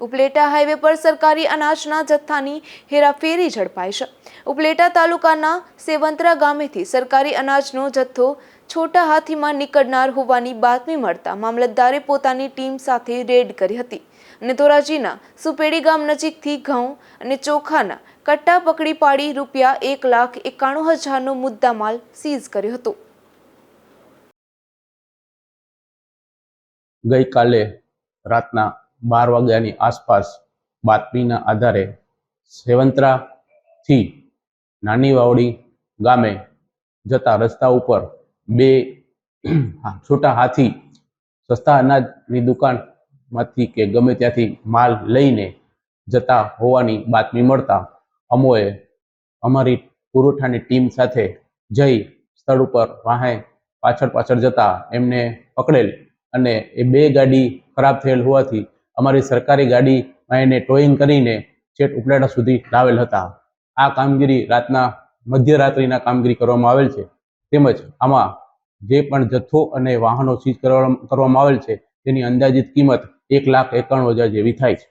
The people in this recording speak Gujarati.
ઉપલેટા હાઈવે પર સરકારી અનાજના જથ્થાની હેરાફેરી ઝડપાઈ છે. ઉપલેટા તાલુકાના સેવંતરા ગામેથી સરકારી અનાજનો જથ્થો છોટા હાથીમાં નીકળનાર હોવાની બાતમી મળતા મામલતદારે પોતાની ટીમ સાથે રેડ કરી હતી અને ધોરાજીના સુપેડી ગામ નજીકથી ઘઉં અને ચોખાના કટ્ટા પકડી પાડી રૂપિયા એક લાખ એકાણું હજારનો મુદ્દામાલ સીઝ કર્યો હતો. ગઈકાલે રાતના બાર વાગ્યાની આસપાસ બાતમીના આધારે સેવંતરાથી નાની વાવડી ગામે જતા રસ્તા ઉપર બે છોટા હાથી સસ્તા અનાજની દુકાનમાંથી કે ગમે ત્યાંથી માલ લઈને જતા હોવાની બાતમી મળતા અમોએ અમારી પુરવઠાની ટીમ સાથે જઈ સ્થળ ઉપર વાહે પાછળ પાછળ જતા એમને પકડેલ અને એ બે ગાડી ખરાબ થયેલ હોવાથી અમારી સરકારી ગાડીમાં એને ટોઈંગ કરીને છેટ ઉપલેટા સુધી લાવેલ હતા. આ કામગીરી રાતના, મધ્યરાત્રિના કામગીરી કરવામાં આવેલ છે. તેમજ આમાં જે પણ જથ્થો અને વાહનો સીઝ કરવા કરવામાં આવેલ છે, તેની અંદાજિત કિંમત એક લાખ એકાણું હજાર જેવી થાય છે.